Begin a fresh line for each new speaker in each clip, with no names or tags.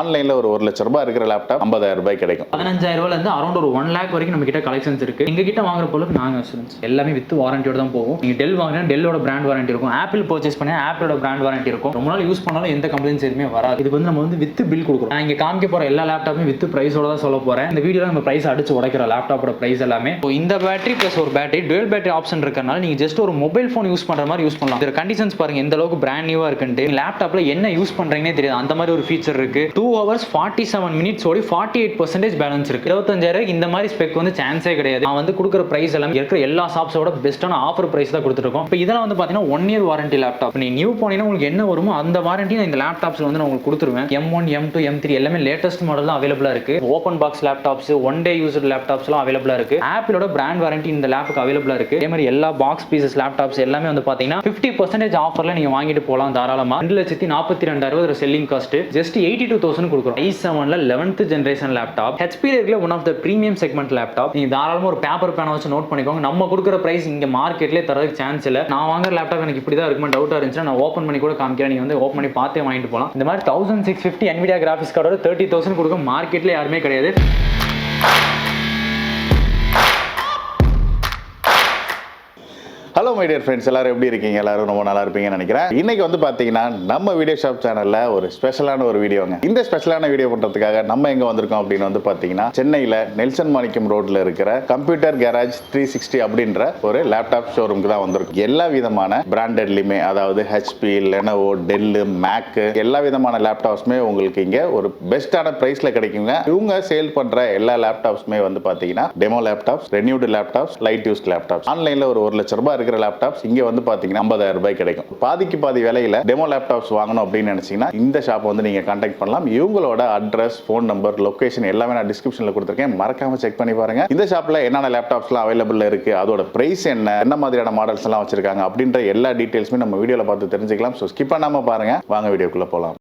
ஆன்லைன்ல ஒரு ஒரு லட்ச ரூபாய் இருக்கிற லேப்டாப் ஐம்பதாயிரம் ரூபாய் கிடைக்கும்.
பதினஞ்சாயிரம் ரூபாயில இருந்து அரௌண்ட் ஒரு ஒன் லேக் வரைக்கும் நம்ம கிட்ட கலெக்ஷன்ஸ் இருக்கு. எங்க கிட்ட வாங்குற பொருளுக்கு நாங்க இன்சூரன்ஸ் எல்லாமே வித் வாரண்டியோட தான் போகும். நீங்க டெல் வாங்கினா டெல்லோட பிராண்ட் வாரண்டி இருக்கும். ஆப்பிள் பர்ச்சேஸ் பண்ணி ஆப்பிளோட பிராண்ட் வாரண்டி இருக்கும். ரொம்ப நாள் யூஸ் பண்ணாலும் எந்த கம்ப்ளைண்ட்ஸ் எதுவுமே வராது. இது வந்து நம்ம வந்து வித் பில் கொடுக்குறோம். நான் இங்க காமிக்க போற எல்லா லேப்டாப்பும் வித் பிரைஸோட தான் சொல்ல போறேன். இந்த வீடியோ நம்ம பிரைஸ் அடிச்சு உடைக்கிற லேப்டாப்போட பிரைஸ் எல்லாமே. இந்த பேட்டரி பிளஸ் ஒரு பேட்டரி டுவெல் பேட்டரி ஆப்ஷன் இருக்கறனால நீங்க ஜஸ்ட் ஒரு மொபைல் ஃபோன் யூஸ் பண்ற மாதிரி யூஸ் பண்ணலாம். இதோட கண்டிஷன்ஸ் பாருங்க எந்த அளவுக்கு பிராண்ட் நியூவா இருக்குன்ட்டு. லேப்டாப்ல என்ன யூஸ் பண்றீங்கன்னே தெரியாது. அந்த மாதிரி ஒரு ஃபீச்சர் இருக்கு. Two hours forty seven minutes ஓடி ஃபார்ட்டி எயிட் பர்சன்டேஜ் பேலன்ஸ் இருக்கு. இருபத்தஞ்சாயிரம் இந்த மாதிரி ஸ்பெக் வந்து சான்ஸே கிடையாது. நான் வந்து கொடுக்குற பிரைஸ் எல்லாம் இருக்கிற எல்லா ஷாப்ஸோட பெஸ்ட்டான ஆஃபர் பிரைஸ் தான் கொடுத்துருக்கோம் இப்போ இதெல்லாம் வந்து பார்த்தீங்கன்னா ஒன் இயர் வாரண்டி லேப்டாப் நீ நியூ போனீங்கன்னா உங்களுக்கு என்ன வருமோ அந்த வாரண்டி நான் இந்த லேப்டாப்ஸில் வந்து நான் உங்களுக்கு கொடுத்துருவேன். M one M two M three எல்லாமே லேட்டஸ்ட் மாடல் தான் அவைலபிளா இருக்கு. Open box laptops one day user லேப்டாப்ஸ்லாம் அவைலபிளா இருக்கு. ஆப்பிளோட பிராண்ட் வாரண்டி இந்த லேப்புக்கு அவைலபிளா இருக்கு. அதே மாதிரி எல்லா பாக்ஸ் பீசஸ் லேப்டாப்ஸ் எல்லாமே வந்து பார்த்தீங்கன்னா ஃபிஃப்டி பர்சன்டேஜ் ஆஃபர்ல நீங்க வாங்கிட்டு போகலாம் தாராளமா. ரெண்டு லட்சத்தி நாற்பத்தி ரெண்டாயிரம் ஒரு selling cost just eighty two thousand கொடுக்குறோம். ஐ செவன்ல லெவன்த் ஜென்ரேஷன் லேப்டாப் ஹெச்பி இருக்கிற one of the premium segment laptop நீங்க தாராளமா ஒரு பேப்பர் பேனை வச்சு நோட் பண்ணிக்கோங்க. நம்ம கொடுக்குற பிரைஸ் இங்க மார்க்கெட்லேயே தரதுக்கு சான்ஸ் இல்லை. நான் வாங்குற லேப்டாப் எனக்கு இப்படி தான் இருக்குமா டவுட்டாக இருந்துச்சுன்னா நான் ஓப்பன் பண்ணி கூட காமிக்கிறேன். நீங்க வந்து ஓப்பன் பண்ணி பார்த்தே வாங்கிட்டு போகலாம் இந்த மாதிரி thousand six fifty Nvidia graphics கார்டோட தேர்ட்டி தௌசண்ட் கொடுக்க மார்க்கெட்ல யாருமே கிடையாது.
ஹலோ மை டியர் ஃப்ரெண்ட்ஸ் எல்லாரும் எப்படி இருக்கீங்க? எல்லாரும் ரொம்ப நல்லா இருப்பீங்கன்னு நினைக்கிறேன். இன்னைக்கு வந்து பார்த்தீங்கன்னா நம்ம வீடியோ ஷாப் சேனல்ல ஒரு ஸ்பெஷலான ஒரு வீடியோங்க இந்த ஸ்பெஷலான வீடியோ பண்றதுக்காக நம்ம எங்க வந்திருக்கோம் அப்படின்னு வந்து பார்த்தீங்கன்னா சென்னையில நெல்சன் மாணிக்கம் ரோட்ல இருக்கிற கம்ப்யூட்டர் கேரேஜ் த்ரீ சிக்ஸ்டி அப்படின்ற ஒரு லேப்டாப் ஷோரூமுக்கு தான் வந்திருக்கும். எல்லா விதமான பிராண்டட்லையுமே அதாவது ஹெச்பி லெனவோ டெல்லு மேக்கு எல்லா விதமான லேப்டாப்ஸுமே உங்களுக்கு இங்க ஒரு பெஸ்ட்டான பிரைஸ்ல கிடைக்குங்க. இவங்க சேல் பண்ற எல்லா லேப்டாப்ஸுமே வந்து பார்த்தீங்கன்னா demo laptops renewed laptops light use laptops ஆன்லைன்ல ஒரு ஒரு லட்ச ரூபாய் இருக்கிற லேப்டாப்ஸ் இங்க வந்து பாத்தீங்கன்னா ஐம்பதாயிரம் ரூபாய் கிடைக்கும். பாதிக்கு பாதி விலையில டெமோ லேப்டாப்ஸ் வாங்கணும் அப்படின்னு நினைச்சீங்கன்னா இந்த ஷாப் வந்து நீங்க கான்டாக்ட் பண்ணலாம். இவங்களோட அட்ரஸ் ஃபோன் நம்பர் லொகேஷன் எல்லாமே நான் டிஸ்கிரிப்ஷன்ல கொடுத்துருக்கேன். மறக்காம செக் பண்ணி பாருங்க. இந்த ஷாப்ல என்னென்ன லேப்டாப்ஸ்லாம் அவைலபிள் இருக்கு அதோட பிரைஸ் என்ன என்ன மாதிரியான மாடல்ஸ் எல்லாம் வச்சிருக்காங்க அப்படின்ற எல்லா டீடைல்ஸுமே நம்ம வீடியோல பார்த்து தெரிஞ்சுக்கலாம். ஸோ ஸ்கிப் பண்ணாம பாருங்க. வாங்க வீடியோக்குள்ள போலாம்.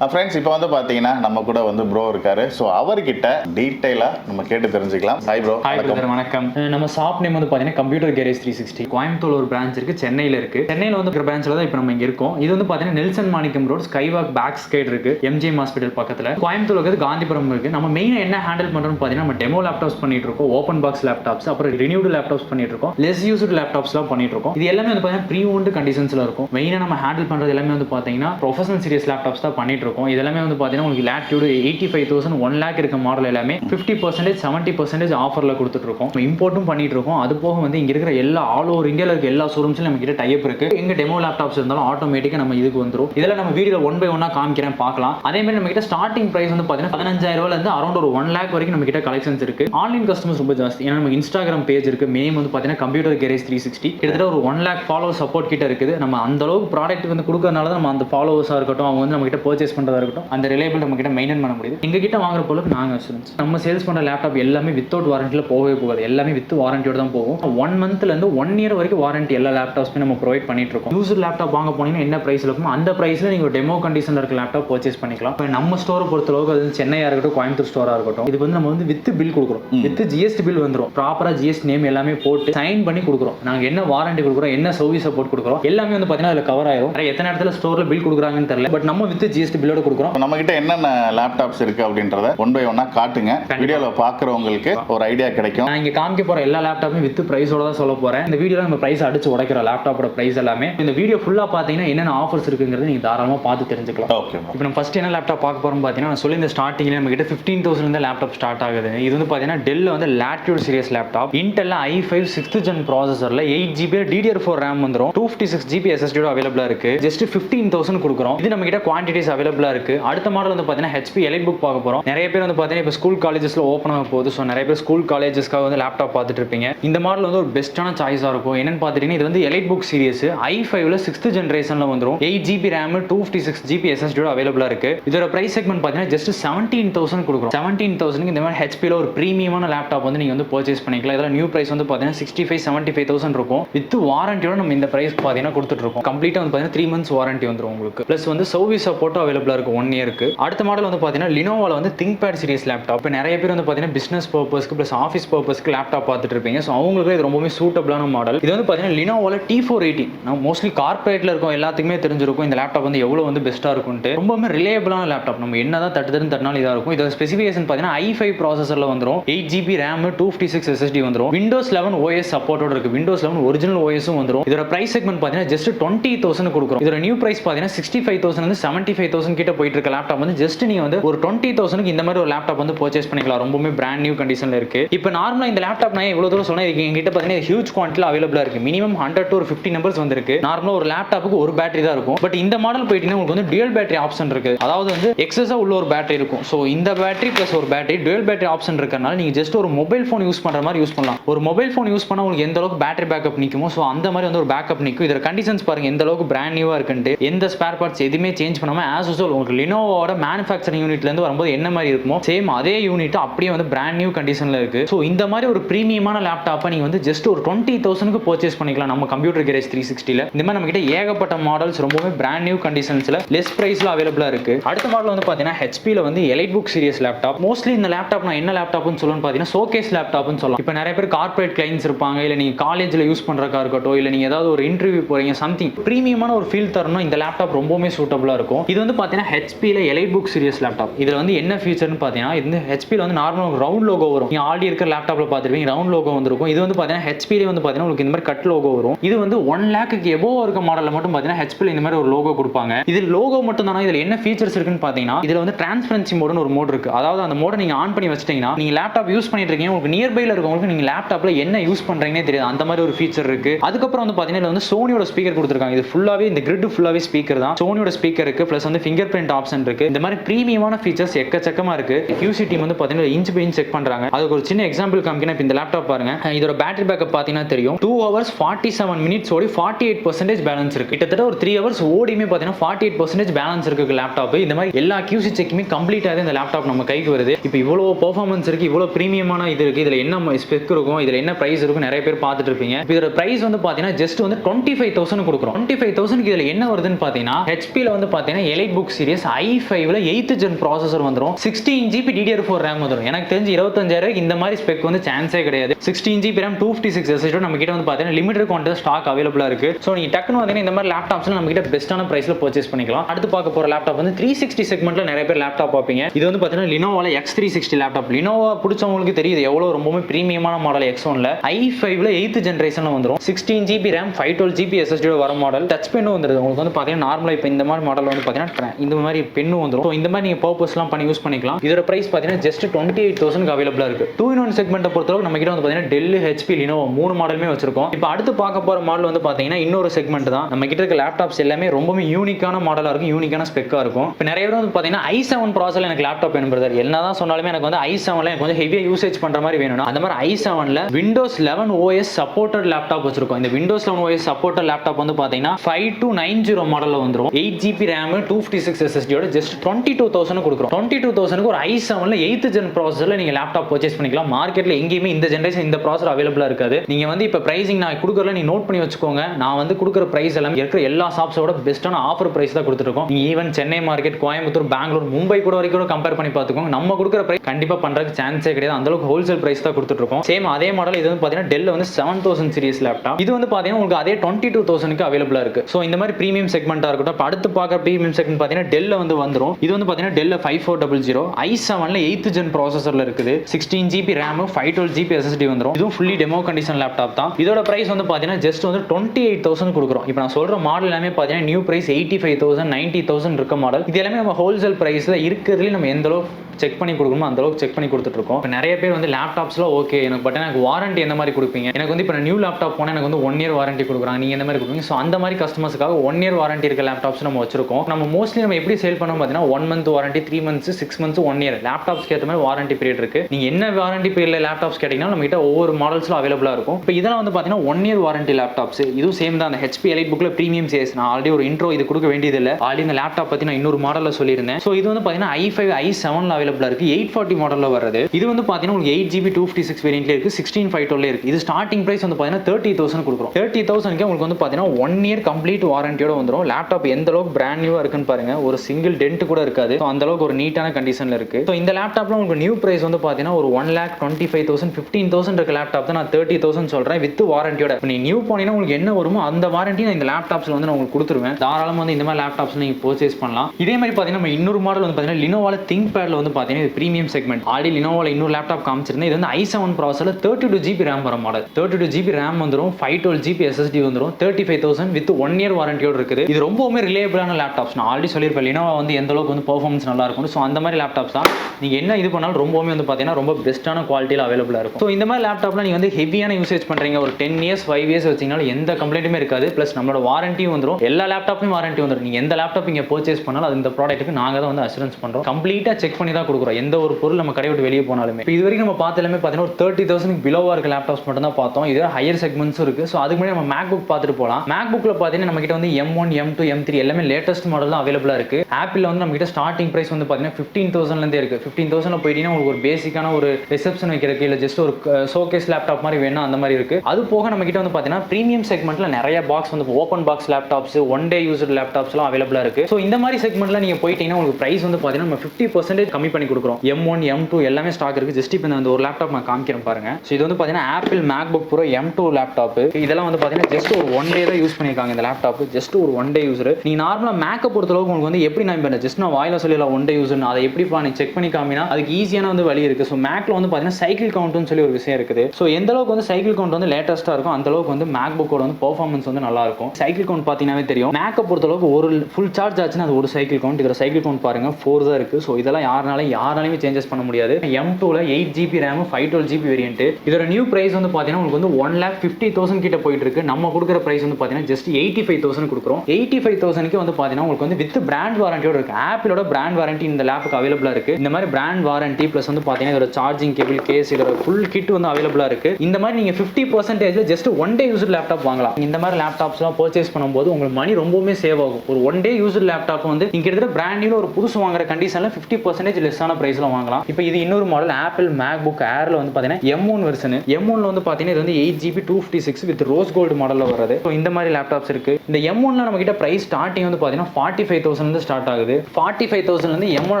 ஃப்ரெண்ட்ஸ் இப்போ வந்து பார்த்தீங்கன்னா நம்ம கூட வந்து ப்ரோ இருக்காரு. ஸோ அவர்கிட்ட டீட்டெயிலாக நம்ம கேட்டு தெரிஞ்சுக்கலாம். ஹாய் ப்ரோ
ஹாய் பிரதர் வணக்கம். நம்ம ஷாப் நேம் வந்து பார்த்தீங்கன்னா computer garage three sixty Coimbatore ஒரு பிரான்ச் இருக்கு சென்னையில் இருக்கு. சென்னையில் வந்து இருக்கிற பிரான்ச்சில் தான் இப்போ நம்ம இங்கே இருக்கோம். இது வந்து பார்த்தீங்கன்னா Nelson Manickam road skywalk back side இருக்கு எம்ஜிஎம் ஹாஸ்பிட்டல் பக்கத்தில். கோயம்புத்தூர் இருக்கிறது காந்திபுரம் இருக்கு. நம்ம மெயினாக என்ன ஹேண்டில் பண்ணுறோம்னு பார்த்தீங்கன்னா நம்ம டெமோ லேப்டாப்ஸ் பண்ணிட்டு இருக்கோம். ஓப்பன் பாக்ஸ் லேப்டாப்ஸ் அப்புறம் ரினியூடு லேப்டாப்ஸ் பண்ணிட்டு இருக்கோம். லெஸ் யூஸ்டு லேப்டாப்ஸ்லாம் பண்ணிட்டு இருக்கோம். இது எல்லாமே வந்து பார்த்தீங்கன்னா ப்ரீ ஓன்டு கண்டிஷன்ஸில் இருக்கும். மெயினாக நம்ம ஹேண்டில் பண்ணுறது எல்லாமே வந்து பார்த்தீங்கன்னா ப்ரொஃபஷனல் சீரியஸ் லேப்டாப்ஸ் தான் பண்ணிட்டு இருக்கும். இதெல்லாமே வந்து பார்த்தீங்கன்னா உங்களுக்கு Latitude eighty five thousand one lakh இருக்க மாடல் எல்லாமே ஃபிஃப்டி பர்சன்டேஜ் செவன்ட்டி பர்சன்டேஜ் ஆஃபரில் கொடுத்துட்டு இருக்கோம் இம்போர்ட்டும் பண்ணிட்டு இருக்கோம் அது போக வந்து இங்கே இருக்கிற எல்லா ஆல் ஓவர் இந்தியாவில் இருக்க எல்லா ஷோரூம்ஸும் நம்ம கிட்ட டைப் இருக்கு. எங்க டெமோ லேப்டாப்ஸ் இருந்தாலும் ஆட்டோமேட்டிக்காக நம்ம இதுக்கு வந்துடும் இதெல்லாம் நம்ம வீடியோ ஒன் பை ஒன்னா காமிக்கிறேன் பார்க்கலாம். அதே மாதிரி நம்ம கிட்ட ஸ்டார்டிங் ப்ரைஸ் வந்து பார்த்தீங்கன்னா பதினஞ்சாயிரம் ரூபாயில இருந்து அரௌண்ட் ஒரு ஒன் லேக் வரைக்கும் நம்ம கிட்ட கலெக்ஷன்ஸ் இருக்கு. ஆன்லைன் கஸ்டமர்ஸ் ரொம்ப ஜாஸ்தி. ஏன்னா நம்ம இன்ஸ்டாகிராம் பேஜ் இருக்கு. நேம் வந்து பார்த்தீங்கன்னா கம்ப்யூட்டர் கேரேஜ் த்ரீ சிக்ஸ்டி கிட்டத்தட்ட ஒரு ஒன் லேக் ஃபாலோவர் சப்போர்ட் கிட்ட இருக்குது. நம்ம அந்த அளவுக்கு ப்ராடக்ட் வந்து கொடுக்கறனால தான் நம்ம அந்த ஃபாலோவர்ஸாக இருக்கட்டும் அவங்க வந்து நம்ம கிட்ட பர்ச்சேஸ் பண்ணுறதா இருக்கட்டும் அந்த ரிலேபிள் நம்ம கிட்ட மெயின்டைன் பண்ண முடியுது. எங்க கிட்ட வாங்குற பொருளுக்கு நாங்க அசூரன்ஸ் நம்ம சேல்ஸ் பண்ற லேப்டாப் எல்லாமே வித்தவுட் வாரண்டியில் போகவே போகாது. எல்லாமே வித் வாரண்டியோட தான் போகும். ஒன் மந்த்ல இருந்து ஒன் இயர் வரைக்கும் வாரண்டி எல்லா லேப்டாப்ஸுமே நம்ம ப்ரொவைட் பண்ணிட்டு இருக்கோம். யூசர் லேப்டாப் வாங்க போனீங்கன்னா என்ன பிரைஸ் இருக்குமோ அந்த பிரைஸ்ல நீங்க டெமோ கண்டிஷன்ல இருக்க லேப்டாப் பர்ச்சேஸ் பண்ணிக்கலாம். இப்போ நம்ம ஸ்டோரை பொறுத்தளவுக்கு அது வந்து சென்னையா இருக்கட்டும் கோயம்புத்தூர் ஸ்டோரா இருக்கட்டும் இதுக்கு வந்து நம்ம வந்து வித் பில் கொடுக்குறோம். வித் ஜிஎஸ்டி பில் வந்துரும். ப்ராப்பரா ஜிஎஸ்டி நேம் எல்லாமே போட்டு சைன் பண்ணி கொடுக்குறோம். நாங்க என்ன வாரண்டி கொடுக்குறோம் என்ன சர்வீஸ் சப்போர்ட் கொடுக்குறோம் எல்லாமே வந்து பாத்தீங்கன்னா அதுல கவர் ஆயிரும். நிறைய எத்தனை இடத்துல ஸ்டோர்ல பில் கொடுக்குறாங்கன்னு தெரியல. பட் நம்ம வித் ஜிஎஸ்டி பில்லோட கொடுக்குறோம்.
நம்ம கிட்ட என்னென்ன லேப்டாப்ஸ் இருக்கு அப்படின்றத ஒன் பை ஒன்னா காட்டுங்க. வீடியோல பாக்குறவங்களுக்கு ஒரு ஐடியா கிடைக்கும்.
நான் இங்க காமிக்க போற எல்லா லேப்டாப்பும் வித் பிரைஸோட தான் சொல்ல போறேன். இந்த வீடியோல நம்ம பிரைஸ் அடிச்சு உடைக்கிறோம் லேப்டாப்போட பிரைஸ் எல்லாமே இந்த வீடியோ ஃபுல்லா பாத்தீங்கன்னா என்னென்ன ஆஃபர்ஸ் இருக்குங்கிறது நீங்க தாராளமா பார்த்து தெரிஞ்சுக்கலாம்.
ஓகே
இப்போ நம்ம ஃபர்ஸ்ட் என்ன லேப்டாப் பார்க்க போறோம் பார்த்தீங்கன்னா நான் சொல்லி இந்த ஸ்டார்டிங்ல நம்ம கிட்ட ஃபிஃப்டீன் தௌசண்ட் லேப்டாப் ஸ்டார்ட் ஆகுது. இது வந்து பார்த்தீங்கன்னா டெல்ல வந்து லேட்யூட் சீரியஸ் லேப்டாப் இன்டெல்ல I five sixth gen ப்ராசஸர்ல eight GB DDR four RAM வந்துடும் டூ ஃபிஃப்டி சிக்ஸ் ஜிபி எஸ்எஸ்டியோட அவைலபிளா இருக்கு. ஜஸ்ட் ஃபிஃப்டீன் தௌசண்ட் கொடுக்குறோம். இது நம்ம கிட்ட குவான்டிட்டிஸ் அவைலபிளா இருக்கு. அடுத்த மாடல் வந்து பார்த்தீங்கன்னா ஹெச்பி எலைட் புக் பார்க்க போகிறோம் நிறைய பேர் வந்து பார்த்தீங்கன்னா இப்போ ஸ்கூல் காலேஜஸ்ல ஓப்பன் ஆக போகுது. ஸோ நிறைய பேர் ஸ்கூல் காலேஜஸ்க்காக வந்து லேப்டாப் பார்த்துட்டு இருப்பீங்க. இந்த மாடல் வந்து ஒரு பெஸ்ட்டான சாய்ஸாக இருக்கும். என்னன்னு பார்த்துட்டீங்கன்னா இது வந்து எலைட் புக் சீரியஸ் ஐ ஃபைவ்ல சிக்ஸ்த் ஜென்ரேஷன்ல வந்துடும் eight GB RAM two fifty six GB எஸ்எஸ்டியோட அவைலபிளாக இருக்கு. இதோட பிரைஸ் செக்மெண்ட் பார்த்தீங்கன்னா ஜஸ்ட் செவன்டீன் தௌசண்ட் கொடுக்குறோம். செவன்டீன் தௌசண்ட் இந்த மாதிரி ஹெச்பியில் ஒரு ப்ரீமியமான லேப்டாப் வந்து நீங்க வந்து பர்ச்சேஸ் பண்ணிக்கலாம். இதெல்லாம் நியூ ப்ரைஸ் வந்து பார்த்தீங்கன்னா sixty five seventy five thousand இருக்கும். வித் வாரண்டியோட நம்ம இந்த பிரைஸ் பார்த்தீங்கன்னா கொடுத்துட்டு இருக்கோம். கம்ப்ளீட்டாக வந்து பார்த்தீங்கன்னா த்ரீ மந்த்ஸ் வாரண்டி வந்துடும் உங்களுக்கு. ப்ளஸ் வந்து சர்வீஸ் சப்போர்ட்டும் அவைலபிள் அவைலபிளாக இருக்குது ஒன் இயருக்கு அடுத்த மாடல் வந்து பார்த்தீங்கன்னா லினோவாவில் வந்து திங்க் பேட் சீரிஸ் லேப்டாப் இப்போ நிறைய பேர் வந்து பார்த்தீங்கன்னா பிஸ்னஸ் பர்பஸ்க்கு ப்ளஸ் ஆஃபீஸ் பர்பஸ்க்கு லேப்டாப் பார்த்துட்டு இருப்பீங்க. ஸோ அவங்களுக்கு இது ரொம்பவே சூட்டபிளான மாடல் இது வந்து பார்த்தீங்கன்னா லினோவாவில் டி ஃபோர் எயிட்டி நம்ம மோஸ்ட்லி கார்பரேட்டில் இருக்கும் எல்லாத்துக்குமே தெரிஞ்சிருக்கும் இந்த லேப்டாப் வந்து எவ்வளோ வந்து பெஸ்ட்டாக இருக்கும்ட்டு ரொம்பவே ரிலேபிளான லேப்டாப் நம்ம என்ன தான் தட்டு தட்டு தட்டினாலும் இதாக இருக்கும். இதோட ஸ்பெசிஃபிகேஷன் பார்த்தீங்கன்னா ஐ ஃபைவ் ப்ராசஸரில் வந்துடும் eight GB RAM two fifty six SSD வந்துடும் விண்டோஸ் லெவன் ஓஎஸ் சப்போர்ட்டோட இருக்கு. விண்டோஸ் லெவன் ஒரிஜினல் ஓஎஸும் வந்துடும் இதோட பிரைஸ் செக்மெண்ட் பார்த்தீங்கன்னா ஜஸ்ட் டுவெண்ட்டி தௌசண்ட் கொடுக்குறோம். இதோட நியூ பிரைஸ் பார்த்தீங்கன்னா சிக்ஸ்டி ஃபைவ் தௌசண்ட் வந்து செவன்ட்டி ஃபைவ் தௌசண்ட் கிட்ட போயிட்டு இருக்க லேப்டாப் வந்து ஜஸ்ட் நீங்க வந்து ஒரு டுவெண்ட்டி தௌசண்ட்க்கு இந்த மாதிரி ஒரு லேப்டாப் வந்து பர்ச்சேஸ் பண்ணிக்கலாம். ரொம்பவுமே பிராண்ட் நியூ கண்டிஷன்ல இருக்கு. இப்போ நார்மலாக இந்த லேப்டாப் நான் இவ்வளவு தூரம் சொன்னேன்? எங்கிட்ட பார்த்தீங்கன்னா ஹியூஜ் குவான்டிட்டியில் அவைலபிளா இருக்கு. மினிமம் ஹண்ட்ரட் டு ஒரு ஃபிஃப்டி நம்பர்ஸ் வந்திருக்கு. நார்மலாக ஒரு லேப்டாப்புக்கு ஒரு பேட்டரி தான் இருக்கும். பட் இந்த மாடல் போயிட்டீங்கன்னா உங்களுக்கு வந்து டுயல் பேட்டரி ஆப்ஷன் இருக்கு. அதாவது வந்து எக்ஸஸாக உள்ள ஒரு பேட்டரி இருக்கும். ஸோ இந்த பேட்டரி ப்ளஸ் ஒரு பேட்டரி டுயல் பேட்டரி ஆப்ஷன் இருக்கனால நீங்க ஜஸ்ட் ஒரு மொபைல் ஃபோன் யூஸ் பண்ற மாதிரி யூஸ் பண்ணலாம். ஒரு மொபைல் ஃபோன் யூஸ் பண்ணா உங்களுக்கு எந்த அளவுக்கு பேட்டரி பேக்கப் நிற்குமோ ஸோ அந்த மாதிரி வந்து ஒரு பேக்கப் நிற்கும் இதோட கண்டிஷன்ஸ் பாருங்க எந்த அளவுக்கு பிராண்ட் நியூவா இருக்குன்ட்டு எந்த ஸ்பேர் பார்ட்ஸ் எதுவுமே சேஞ்ச் பண்ணாம ஆஸ் ஒரு உங்களுக்கு லினோவோட மேனுஃபேக்சரிங் யூனிட்ல இருந்து வரும்போது என்ன மாதிரி இருக்குமோ சேம் அதே யூனிட் அப்படியே வந்து பிராண்ட் நியூ கண்டிஷன்ல இருக்கு. ஸோ இந்த மாதிரி ஒரு ப்ரீமியமான லேப்டாப்பை நீங்க வந்து ஜஸ்ட் ஒரு டுவெண்ட்டி தௌசண்ட்க்கு பர்ச்சேஸ் பண்ணிக்கலாம் நம்ம கம்ப்யூட்டர் கேரேஜ் த்ரீ சிக்ஸ்டியில் இந்த மாதிரி நம்ம கிட்ட ஏகப்பட்ட மாடல்ஸ் ரொம்பவே பிராண்ட் நியூ கண்டிஷன்ஸ்ல லெஸ் பிரைஸ்ல அவைலபிளா இருக்கு. அடுத்த மாடல் வந்து பாத்தீங்கன்னா ஹெச்பியில் வந்து elite book series laptop mostly இந்த லேப்டாப் நான் என்ன லேப்டாப்னு சொல்லணும்னு பார்த்தீங்கன்னா ஷோகேஸ் லேப்டாப்னு சொல்லலாம். இப்போ நிறைய பேர் கார்பரேட் கிளைண்ட்ஸ் இருப்பாங்க இல்லை நீங்கள் காலேஜில் யூஸ் பண்ணுறக்கா இருக்கட்டும் இல்லை நீங்கள் ஏதாவது ஒரு இன்டர்வியூ போறீங்க சம்திங் ப்ரீமியமான ஒரு ஃபீல் தரணும் இந்த லேப்டாப் ரொம்பவுமே சூட்டபுளாக இருக்கும். இது வந்து பார்த்தீங்கன்னா ஹெச்பியில் எலைட் புக் சீரியஸ் லேப்டாப் இதில் வந்து என்ன ஃபீச்சர்னு பார்த்தீங்கன்னா இது ஹெச்பியில் வந்து நார்மல் ரவுண்ட் லோகோ வரும். நீங்கள் ஆல்ரெடி இருக்கிற லேப்டாப்பில் பார்த்துருப்பீங்க ரவுண்ட் லோகோ வந்துருக்கும். இது வந்து பார்த்தீங்கன்னா ஹெச்பியில் வந்து பார்த்தீங்கன்னா உங்களுக்கு இந்த மாதிரி கட் லோகோ வரும். இது வந்து ஒன் லேக்கு எபோவ் இருக்க மாடலில் மட்டும் பார்த்தீங்கன்னா ஹெச்பியில் இந்த மாதிரி ஒரு லோகோ கொடுப்பாங்க. இது லோகோ மட்டும் தானே? இதில் என்ன ஃபீச்சர்ஸ் இருக்குன்னு பார்த்தீங்கன்னா இதில் வந்து டிரான்ஸ்பரன்சி மோடுன்னு ஒரு மோட் இருக்குது அதாவது அந்த மோடை நீங்கள் ஆன் பண்ணி வச்சிட்டீங்கன்னா நீங்கள் லேப்டாப் யூஸ் பண்ணிட்டு இருக்கீங்க உங்களுக்கு நியர்பையில் இருக்கவங்களுக்கு நீங்கள் லேப்டாப்பில் என்ன யூஸ் பண்ணுறீங்கன்னே தெரியாது. அந்த மாதிரி ஒரு ஃபீச்சர் இருக்குது அதுக்கப்புறம் வந்து பார்த்தீங்கன்னா இதில் வந்து சோனியோட ஸ்பீக்கர் கொடுத்துருக்காங்க. இது ஃபுல்லாகவே இந்த கிரிட் ஃபுல்லாகவே ஸ்பீக்கர் தான். சோனியோட ஸ்பீக்கர் இருக்கு. ப்ளஸ் வந்து ஃபிங்கர் பிரிண்ட் ஆப்ஷன் இருக்கு. இந்த மாதிரி ப்ரீமியமான ஃபீச்சர்ஸ் எக்கச்சக்கமா இருக்கு. கியூசி டீம் வந்து பார்த்தீங்கன்னா இன்ச் பை இன்ச் செக் பண்றாங்க. அதுக்கு ஒரு சின்ன எக்ஸாம்பிள் காமிக்கணும் இப்போ இந்த லேப்டாப் பாருங்க. இதோட பேட்டரி பேக்கப் பார்த்தீங்கன்னா தெரியும். Two hours forty seven minutes ஓடி ஃபார்ட்டி எயிட் பர்சன்டேஜ் பேலன்ஸ் இருக்கு. கிட்டத்தட்ட ஒரு த்ரீ ஹவர்ஸ் ஓடியுமே பார்த்தீங்கன்னா ஃபார்ட்டி எயிட் பர்சன்டேஜ் பேலன்ஸ் இருக்கு லேப்டாப் இந்த மாதிரி எல்லா கியூசி செக்குமே கம்ப்ளீட் ஆகுது இந்த லேப்டாப் நம்ம கைக்கு வருது. இப்போ இவ்வளோ பெர்ஃபார்மன்ஸ் இருக்கு இவ்வளோ ப்ரீமியமான இது இருக்கு. இதுல என்ன ஸ்பெக் இருக்கும் இதுல என்ன பிரைஸ் இருக்கும் நிறைய பேர் பார்த்துட்டு இருப்பீங்க. இப்போ இதோட பிரைஸ் வந்து பார்த்தீங்கன்னா ஜஸ்ட் வந்து டுவெண்ட்டி ஃபைவ் தௌசண்ட் கொடுக்குறோம். டுவெண்ட்டி ஃபைவ் தௌசண்ட் இதுல என்ன வருதுன்னு பார்த்தீங்கன்னா ஹெச்பியில் வந்து பார்த்தீங்கன்னா எலைட் புக் சீரிஸ் ஐ ஃபைவ்ல எயித்து ஜென் ப்ராசஸர் வந்துடும் sixteen GB DDR four RAM வந்துடும் எனக்கு தெரிஞ்சு இருபத்தஞ்சாயிரம் இந்த மாதிரி ஸ்பெக் வந்து சான்ஸே கிடையாது. Sixteen GB RAM two fifty six எஸ்எஸ்டோ நம்ம கிட்ட வந்து பார்த்தீங்கன்னா லிமிடெட் குவான்டிட்டி ஸ்டாக் அவைலபிளாக இருக்கு. ஸோ நீங்கள் டக்குனு வந்து இந்த மாதிரி லேப்டாப்ஸ் நம்ம கிட்ட பெஸ்ட்டான பிரைஸ்ல பர்ச்சேஸ் பண்ணிக்கலாம். அடுத்து பார்க்க போற லேப்டாப் வந்து த்ரீ சிக்ஸ்டி செக்மெண்ட்ல நிறைய பேர் லேப்டாப் பார்ப்பீங்க. இது வந்து பார்த்தீங்கன்னா லினோவால X three sixty laptop Lenovo பிடிச்சவங்களுக்கு தெரியுது எவ்வளோ ரொம்பவே பிரீமியமான மாடல் எக்ஸ் ஒன்ல ஐ ஃபைவ்ல எயித்து ஜென்ரேஷன்ல வந்துடும் sixteen GB RAM five twelve GB எஸ்எஸ்டியோட வர மாடல் டச் பென்னும் வந்துருது. உங்களுக்கு வந்து பார்த்தீங்கன்னா நார்மலாக இப்போ இந்த மாதிரி மாடல் வந்து பார்த்தீங்கன்னா இந்த மாதிரி பெண்ணும் வந்துடும் ஸோ இந்த மாதிரி நீங்கள் பர்பஸ்லாம் பண்ணி யூஸ் பண்ணிக்கலாம். இதோட பிரைஸ் பார்த்தீங்கன்னா ஜஸ்ட் டுவெண்ட்டி எயிட் தௌசண்ட் அவைலபிளாக இருக்கு. டூ இன் ஒன் செக்மெண்ட்டை பொறுத்தளவுக்கு நம்ம கிட்ட வந்து பார்த்தீங்கன்னா டெல் ஹெச்பி லினோ மூணு மாடலுமே வச்சிருக்கோம். இப்போ அடுத்து பார்க்க போகிற மாடல் வந்து பார்த்தீங்கன்னா இன்னொரு செக்மெண்ட் தான். நம்ம கிட்ட இருக்க லேப்டாப்ஸ் எல்லாமே ரொம்பவே யூனிக்கான மாடலாக இருக்கும் யூனிக்கான ஸ்பெக்காக இருக்கும். இப்போ நிறைய பேர் வந்து பார்த்தீங்கன்னா ஐ செவன் ப்ராசல் எனக்கு லேப்டாப் வேணும் பிரதர் என்ன தான் சொன்னாலுமே எனக்கு வந்து ஐ செவனில் எனக்கு வந்து ஹெவியாக யூசேஜ் பண்ணுற மாதிரி வேணும்னா அந்த மாதிரி ஐ செவனில் Windows eleven OS supported laptop வச்சிருக்கோம். இந்த Windows eleven OS supported laptop வந்து பார்த்தீங்கன்னா ஃபைவ் டூ நைன் ஜீரோ மாடலில் வந்துடும் eight GB RAM two fifty six எஸ்எஸ்டியோட just twenty two thousand கொடுக்குறோம். டுவெண்ட்டி டூ தௌசண்ட்க்கு ஒரு ஐ செவனில் எய்த் ஜென் ப்ராசஸில் நீங்கள் லேப்டாப் பர்ச்சேஸ் பண்ணிக்கலாம். மார்க்கெட்டில் எங்கேயுமே இந்த ஜென்ரேஷன் இந்த ப்ராசர் அவைலபிளாக இருக்காது. நீங்கள் வந்து இப்போ ப்ரைசிங் நான் கொடுக்குறல நீ நோட் பண்ணி வச்சுக்கோங்க. நான் வந்து கொடுக்குற ப்ரைஸ் எல்லாம் இருக்கிற எல்லா ஷாப்ஸோட பெஸ்ட்டான ஆஃபர் ப்ரைஸ் தான் கொடுத்துருக்கோம் நீங்கள் ஈவன் சென்னை மார்க்கெட் கோயம்புத்தூர் பெங்களூர் மும்பை கூட வரைக்கும் கூட கம்பேர் பண்ணி பார்த்துக்கோங்க. நம்ம கொடுக்குற ப்ரைஸ் கண்டிப்பாக பண்ணுறதுக்கு சான்ஸே கிடையாது. அந்த அளவுக்கு ஹோல்சேல் ப்ரைஸ் தான் கொடுத்துருக்கோம் சேம் அதே மாடல் இது வந்து பார்த்தீங்கன்னா டெல் வந்து செவன் தௌசண்ட் சீரிஸ் லேப்டாப் இது வந்து பார்த்தீங்கன்னா உங்களுக்கு அதே டுவெண்ட்டி டூ தௌசண்ட்க்கு அவைலபிளாக இருக்கு. ஸோ இந்த மாதிரி ப்ரீமியம் செக்மெண்ட்டாக இருக்கட்டும். அடுத்து பார்க்குற ப்ரீமியம் செக்மெண்ட் பார்த்தீங்கன்னா டெல்ல வந்து வந்துடும் இது வந்து பார்த்தீங்கன்னா டெல்ல five four double zero I செவனில் எயித் ஜென் ப்ராசஸரில் இருக்குது. Sixteen GB RAM five twelve GB SSD வந்துடும் இதுவும் ஃபுல்லி டெமோ கண்டிஷன் லேப்டாப் தான். இதோட பிரைஸ் வந்து பார்த்தீங்கன்னா ஜஸ்ட் வந்து டுவெண்ட்டி எயிட் தௌசண்ட் கொடுக்குறோம். இப்போ நான் சொல்கிற மாடல் எல்லாமே பார்த்தீங்கன்னா new price eighty five thousand ninety thousand இருக்க மாடல் இது எல்லாமே நம்ம ஹோல்சேல் ப்ரைஸில் இருக்கிறதுல நம்ம எந்த அளவுக்கு செக் பண்ணி கொடுக்கணுமோ அந்த அளவுக்கு செக் பண்ணி கொடுத்துட்டு இருக்கோம். இப்போ நிறைய பேர் வந்து லேப்டாப்ஸ்லாம் ஓகே எனக்கு பட் எனக்கு வாரண்டி எந்த மாதிரி கொடுப்பீங்க? எனக்கு வந்து இப்போ நான் நியூ லேப்டாப் போனால் எனக்கு வந்து ஒன் இயர் வாரண்டி கொடுக்குறாங்க. நீங்கள் எந்த மாதிரி கொடுப்பீங்க? ஸோ அந்த மாதிரி கஸ்டமர்ஸ்க்காக ஒன் இயர் வாரண்டி இருக்க லேப்டாப்ஸ் நம்ம வச்சிருக்கோம். நம்ம மோஸ்ட்லி நம்ம எப்படி சேல் பண்ணோம் பார்த்தீங்கன்னா one month warranty three months six months one year லேப்டாப்ஸ்க்கு ஏற்ற மாதிரி வாரண்டி பீரியட் இருக்கு. நீங்கள் என்ன வாரண்டி பீரியட்ல லேப்டாப்ஸ் கேட்டிங்கன்னா நம்ம கிட்ட ஒவ்வொரு மாடல்ஸில் அவைலபிளாக இருக்கும். இப்போ இதெல்லாம் வந்து பார்த்தீங்கன்னா ஒன் இயர் வாரண்டி லேப்டாப்ஸ் இதுவும் சேம் தான். அந்த ஹெச்பி எலைட் புக்கில் ப்ரீமியம் சேஸ் நான் ஆல்ரெடி ஒரு இன்ட்ரோ இது கொடுக்க வேண்டியதில்லை. ஆல்ரெடி இந்த லேப்டாப் பற்றி நான் இன்னொரு மாடலில் சொல்லியிருந்தேன். ஸோ இது வந்து பார்த்தீங்கன்னா ஐ ஃபைவ் ஐ செவனில் அவைலபிளாக இருக்குது எயிட் ஃபார்ட்டி மாடலில் வருது இது வந்து பார்த்தீங்கன்னா உங்களுக்கு eight GB two fifty six வேரியன்ட்ல இருக்குது சிக்ஸ்டீன் ஃபைவ் டுவெல் இருக்குது இது ஸ்டார்டிங் ப்ரைஸ் வந்து பார்த்தீங்கன்னா தேர்ட்டி தௌசண்ட் கொடுக்குறோம். தேர்ட்டி தௌசண்ட்க்கு உங்களுக்கு வந்து பார்த்தீங்கன்னா ஒன் இயர் கம்ப்ளீட் வாரண்டியோட வந்துடும் லேப்டாப் எந்த அளவுக்கு பிராண்ட் நியூவாக இருக்குன்னு பாருங்க. ஒரு சிங்கிள் டென்ட் கூட இருக்காது. ஸோ அந்த அளவுக்கு ஒரு நீட்டான கண்டிஷனில் இருக்கு. ஸோ இந்த லேப்டாப்ல உங்களுக்கு நியூ பிரைஸ் வந்து பார்த்தீங்கன்னா ஒரு one lakh twenty five thousand fifteen thousand இருக்க லேப்டாப் தான் நான் தேர்ட்டி தௌசண்ட் சொல்கிறேன் வித் வாரண்டியோட நீ நியூ போனீங்கன்னா உங்களுக்கு என்ன வருமோ அந்த வாரண்டி நான் இந்த லேப்டாப்ஸில் வந்து நான் உங்களுக்கு கொடுத்துருவேன். தாராளமாக வந்து இந்த மாதிரி லேப்டாப்ஸ் நீங்கள் பர்ச்சேஸ் பண்ணலாம். இதே மாதிரி பார்த்தீங்கன்னா நம்ம இன்னொரு மாடல் வந்து பார்த்தீங்கன்னா லினோவால திங்க் பேட்ல வந்து பார்த்தீங்கன்னா இது ப்ரீமியம் செக்மெண்ட் ஆல்ரெடி லினோவால இன்னொரு லேப்டாப் காமிச்சிருந்தேன். இது வந்து ஐ செவன் ப்ராசரில் தேர்ட்டி டூ ஜிபி ரேம் வர model thirty two GB RAM வந்துடும் ஃபைவ் டுவெல் ஜிபி எஸ்எஸ்டி வந்துடும் thirty five thousand with one year வாரண்டியோட இருக்குது. இது ரொம்பவுமே ரிலேபிளான லேப்டாப்ஸ் நான் ஆல்ரெடி சொல்லியிருப்பேன் லினோவா வந்து எந்த அளவுக்கு வந்து பர்ஃபார்மன்ஸ் நல்லா இருக்கும் ஸோ அந்த மாதிரி லேப்டாப்ஸ் தான். நீங்கள் என்ன இது பண்ணாலும் ரொம்பவுமே வந்து பார்த்தீங்கன்னா ரொம்ப பெஸ்ட்டான குவாலிட்டியில் அவைலபிளாக இருக்கும். ஸோ இந்த மாதிரி லேப்டாப்ல நீங்கள் வந்து ஹெவியான யூசேஜ் பண்ணுறீங்க ஒரு டென் இயர்ஸ் ஃபைவ் இயர்ஸ் வச்சிங்கனாலும் எந்த கம்ப்ளைண்ட்டுமே இருக்காது. ப்ளஸ் நம்மளோட வாரண்டியும் வந்துடும் எல்லா லேப்டாப்பும் வாரண்டி வந்துடும் நீங்கள் எந்த லேப்டாப் இங்கே பர்ச்சேஸ் பண்ணாலும் அது இந்த ப்ராடக்ட்டுக்கு நாங்கள் தான் வந்து அசூரன்ஸ் பண்ணுறோம் கம்ப்ளீட்டாக செக் பண்ணி தான் கொடுக்குறோம். எந்த ஒரு பொருள் நம்ம கடை விட்டு வெளியே போனாலுமே. இப்போ இது வரைக்கும் நம்ம பார்த்தாலுமே எல்லாமே பார்த்தீங்கன்னா ஒரு தேர்ட்டி தௌசண்ட் பிலோவாக இருக்க லேப்டாப்ஸ் மட்டும் தான் பார்த்தோம். இது ஹையர் செக்மெண்ட்ஸும் இருக்குது ஸோ அதுக்கு முன்னாடி நம்ம மேக் புக் பார்த்துட்டு போகலாம். மேக் புக்கில் பார்த்தீங்கன்னா நம்ம கிட்ட வந்து M one M two M three எல்லாமே லேட்டஸ்ட் மாடல் தான் அவைலபிளாக இருக்குது ஆப்பிள் வந்து நம்ம கிட்ட ஸ்டார்டிங் ப்ரைஸ் வந்து பார்த்தீங்கன்னா ஃபிஃப்டீன் தௌசண்ட்லேருந்தே இருக்குது ஃபிஃப்டீன் தௌசண்ட் போயிட்டீங்கன்னா உங்களுக்கு ஒரு பேசிக்கான ஒரு ரிசப்ஷன் வைக்கிறதுக்கு இல்லை ஜஸ்ட் ஒரு ஷோகேஸ் லேப்டாப் மாதிரி வேணும் அந்த மாதிரி இருக்குது அது போக நம்ம கிட்ட வந்து பார்த்தீங்கன்னா ப்ரீமியம் செக்மெண்ட்டில் நிறைய பாக்ஸ் வந்து open box laptops one day used லேப்டாப்ஸ்லாம் அவைலபிளாக இருக்குது ஸோ இந்த மாதிரி செக்மெண்ட்டில் நீங்கள் போயிட்டீங்கன்னா உங்களுக்கு ப்ரைஸ் வந்து பார்த்தீங்கன்னா நம்ம ஃபிஃப்டி பர்சன்டேஜ் கம்மி பண்ணி கொடுக்குறோம். எம் ஒன் எம் டூ எல்லாமே ஸ்டாக் இருக்குது ஜஸ்ட் இப்போ இந்த ஒரு லேப்டாப் நான் காமிக்கிறேன் பாருங்க. ஸோ இது வந்து பார்த்தீங்கன்னா Apple MacBook Pro M two laptop இதெல்லாம் வந்து பார்த்தீங்கன்னா ஜஸ்ட் ஒரு ஒன் டே தான் யூஸ் பண்ணியிருக்காங்க இந்த லேப்டாப் ஜஸ்ட் ஒரு ஒன் டே யூஸர் நீங்கள் நார்மலாக மேக்கப் பொறுத்தளவுக்கு உங்களுக்கு வந்து எப்படி நான் இப்போ ஜஸ்ட் நான் வாயில சொல்லல ஒன் டே யூஸ்னு அதை எப்படி நீ செக் பண்ணி காமினா அதுக்கு ஈஸியான வந்து வழி இருக்குது ஸோ மேக்ல வந்து பார்த்தீங்கன்னா சைக்கிள் கவுண்ட்னு சொல்லி ஒரு விஷயம் இருக்குது. ஸோ எந்த அளவுக்கு வந்து சைக்கிள் கவுண்ட் வந்து லேட்டஸ்ட்டாக இருக்கும் அந்த அளவுக்கு வந்து மேக் புக்கோட வந்து பர்ஃபார்மன்ஸ் வந்து நல்லா இருக்கும். சைக்கிள் கவுண்ட் பார்த்தீங்கன்னாவே தெரியும். மேக்கை பொறுத்தளவுக்கு ஒரு ஃபுல் சார்ஜ் ஆச்சுன்னா அது ஒரு சைக்கிள் கவுண்ட் இதில் சைக்கிள் கவுண்ட் பாருங்க ஃபோர் தான் இருக்குது ஸோ இதெல்லாம் யாருனாலும் யாராலையுமே சேஞ்சஸ் பண்ண முடியாது. எம் டூவில் eight GB RAM five twelve GB variant இதோட நியூ ப்ரைஸ் வந்து பார்த்தீங்கன்னா உங்களுக்கு வந்து ஒன் லேக் ஃபிஃப்டி தௌசண்ட் கிட்ட போயிட்டு இருக்கு. நம்ம கொடுக்குற ப்ரைஸ் வந்து பார்த்தீங்கன்னா ஜஸ்ட் எயிட்டி ஃபைவ் தௌசண்ட் கொடுக்குறோம். எயிட்டி ஃபைவ் தௌசண்ட்க்கு வந்து பார்த்தீங்கன்னா உங்களுக்கு வந்து வித் பிராண்ட் வாரண்டியோட இருக்கு. ஆப்பிளோட பிராண்ட் வாரண்டி இந்த லேப்புக்கு அவைலபிளாக இருக்கு. இந்த மாதிரி பிராண்ட் வாரண்டி ப்ளஸ் வந்து பார்த்தீங்கன்னா இதோட சார்ஜிங் கேபிள் கேஸ் இதோட ஃபுல் கிட் வந்து அவைலபிளாக இருக்கு. இந்த மாதிரி நீங்கள் fifty percentage just one day use laptop வாங்கலாம். இந்த மாதிரி லேப்டாப்ஸ்லாம் பர்ச்சேஸ் பண்ணும்போது உங்களுக்கு மணி ரொம்பவுமே சேவ் ஆகும். ஒரு ஒன் டே யூஸ் லேப்டாப் வந்து நீங்க கிட்டத்தட்ட பிராண்ட் நியூல ஒரு புதுசு வாங்குற கண்டிஷன்ல ஃபிஃப்டி பர்சன்டேஜ் லெஸ்ஸான பிரைஸ்ல வாங்கலாம். இப்போ இது இன்னொரு மாடல் ஆப்பிள் மேக் புக் ஏர்ல வந்து பார்த்தீங்கன்னா எம் ஒன் வெர்ஷன் எம் ஒன்ல வந்து பார்த்தீங்கன்னா இது வந்து eight GB two fifty six with rose gold மாடலில் வர்றது. ஸோ இந்த மாதிரி லேப்டாப்ஸ் இருக்கு. இந்த எம் ஒன்ல நம்ம கிட்ட பிரைஸ் ஸ்டார்டிங் வந்து பார்த்தீங்கன்னா ஃபார்ட்டி ஃபைவ் தௌசண்ட் ஸ்டார்ட் ஆகுது. ஃபார்ட்டி ஃபைவ் தௌசண்ட்லேருந்து எம்மோட